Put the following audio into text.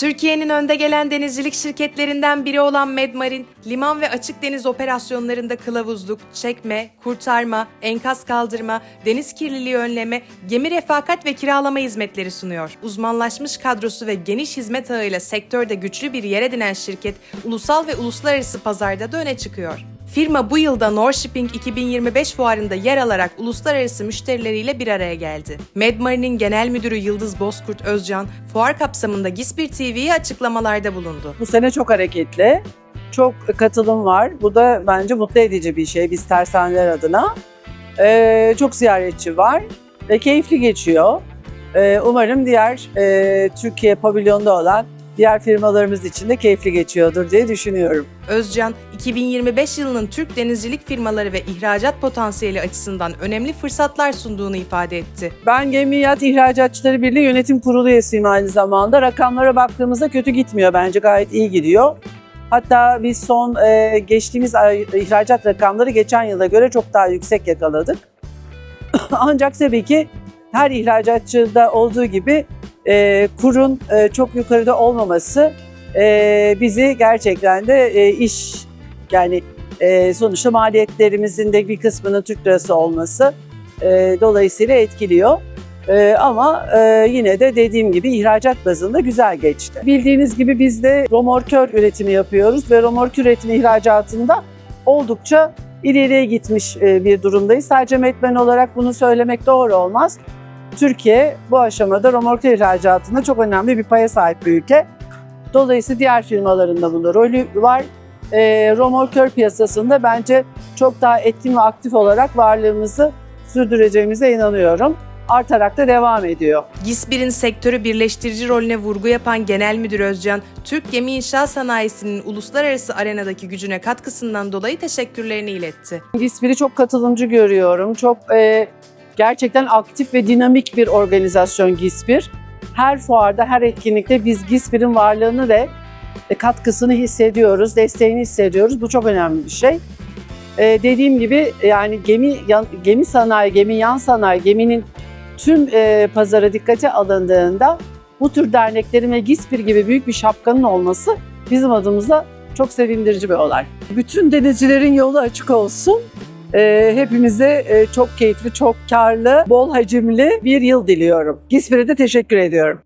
Türkiye'nin önde gelen denizcilik şirketlerinden biri olan Medmarin, liman ve açık deniz operasyonlarında kılavuzluk, çekme, kurtarma, enkaz kaldırma, deniz kirliliği önleme, gemi refakat ve kiralama hizmetleri sunuyor. Uzmanlaşmış kadrosu ve geniş hizmet ağıyla sektörde güçlü bir yer edinen şirket, ulusal ve uluslararası pazarda da öne çıkıyor. Firma bu yılda Norshipping 2025 fuarında yer alarak uluslararası müşterileriyle bir araya geldi. Medmarin'in genel müdürü Yıldız Bozkurt Özcan, fuar kapsamında Gispir TV'ye açıklamalarda bulundu. Bu sene çok hareketli. Çok katılım var. Bu da bence mutlu edici bir şey biz tersaneler adına. Ee, çok ziyaretçi var ve keyifli geçiyor. Ee, umarım diğer e, Türkiye pavilyonda olan diğer firmalarımız için de keyifli geçiyordur diye düşünüyorum. Özcan, 2025 yılının Türk denizcilik firmaları ve ihracat potansiyeli açısından önemli fırsatlar sunduğunu ifade etti. Ben Gemiyat İhracatçıları Birliği Yönetim Kurulu üyesiyim aynı zamanda. Rakamlara baktığımızda kötü gitmiyor bence gayet iyi gidiyor. Hatta biz son e, geçtiğimiz ay ihracat rakamları geçen yıla göre çok daha yüksek yakaladık. Ancak tabii ki her ihracatçıda olduğu gibi e, kurun e, çok yukarıda olmaması e, bizi gerçekten de e, iş yani e, sonuçta maliyetlerimizin de bir kısmının Türk lirası olması e, dolayısıyla etkiliyor. E, ama e, yine de dediğim gibi ihracat bazında güzel geçti. Bildiğiniz gibi biz de romorkör üretimi yapıyoruz ve romorkör üretimi ihracatında oldukça ileriye gitmiş e, bir durumdayız. Sadece metmen olarak bunu söylemek doğru olmaz. Türkiye bu aşamada romorkör ihracatında çok önemli bir paya sahip bir ülke. Dolayısıyla diğer firmaların da bunda rolü var. E, romorkör piyasasında bence çok daha etkin ve aktif olarak varlığımızı sürdüreceğimize inanıyorum. Artarak da devam ediyor. Gispir'in sektörü birleştirici rolüne vurgu yapan Genel Müdür Özcan, Türk gemi inşaat sanayisinin uluslararası arenadaki gücüne katkısından dolayı teşekkürlerini iletti. GİSPİR'i çok katılımcı görüyorum. Çok e, gerçekten aktif ve dinamik bir organizasyon GİSPİR. Her fuarda, her etkinlikte biz GİSPİR'in varlığını ve e, katkısını hissediyoruz, desteğini hissediyoruz. Bu çok önemli bir şey. E, dediğim gibi yani gemi yan- gemi sanayi, gemi yan sanayi, geminin tüm e, pazara dikkate alındığında bu tür derneklerin ve GİSPİR gibi büyük bir şapkanın olması bizim adımıza çok sevindirici bir olay. Bütün denizcilerin yolu açık olsun. Ee, hepimize e, çok keyifli, çok karlı, bol hacimli bir yıl diliyorum. GİSPİR'e de teşekkür ediyorum.